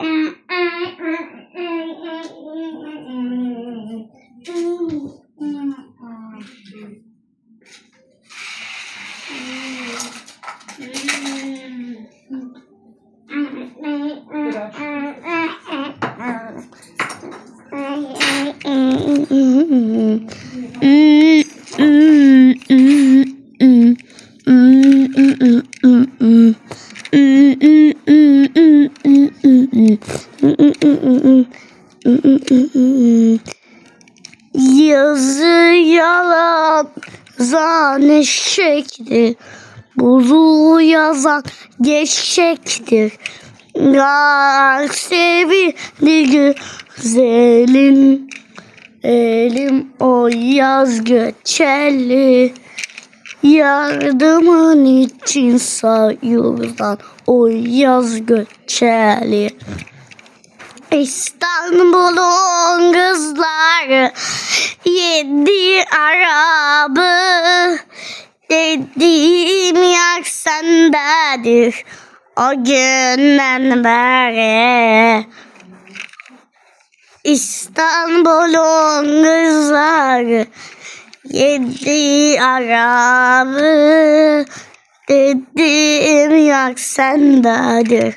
Mm. Yazı yalan zan eşektir. Buzu yazan geçecektir. Yar sevindi güzelim. Elim o yaz göçerli. Yardımın için sayıyorsan o yaz göçerli. İstanbul'un kızları yedi arabı dediğim yer sendedir o günden beri. İstanbul'un kızları yedi arabı dediğim yer sendedir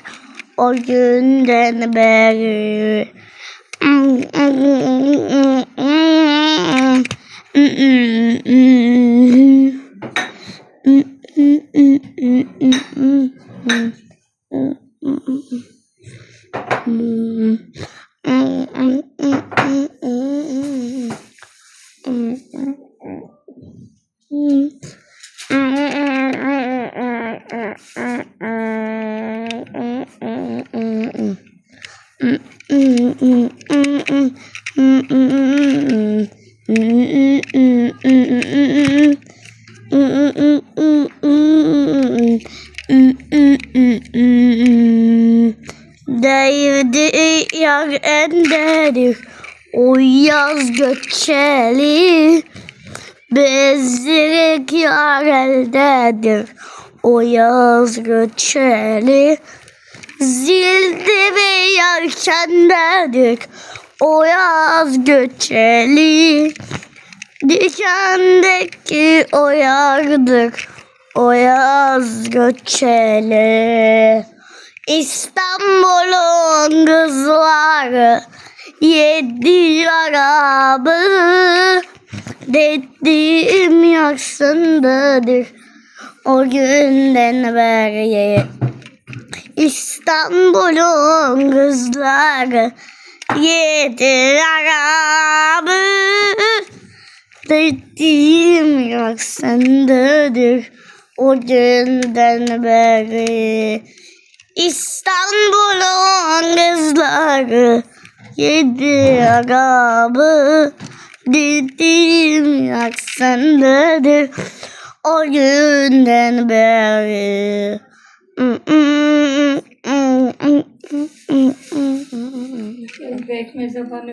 o günden beri. Değdi yar endedir o yaz göçeli. Bezdirek yar eldedir o yaz göçeli. Zilde ve yelkendedir o yaz göçeli Dikendeki o yardır o yaz göçeli. İstanbul'un kızları yedi arabı. Dediğim yaşındadır o günden beri. İstanbul'un kızları yedi arabı dediğim yaşındadır o günden beri İstanbul'un kızları yedi arabı dediğim yaksandadır o günden beri. Pekmeze bana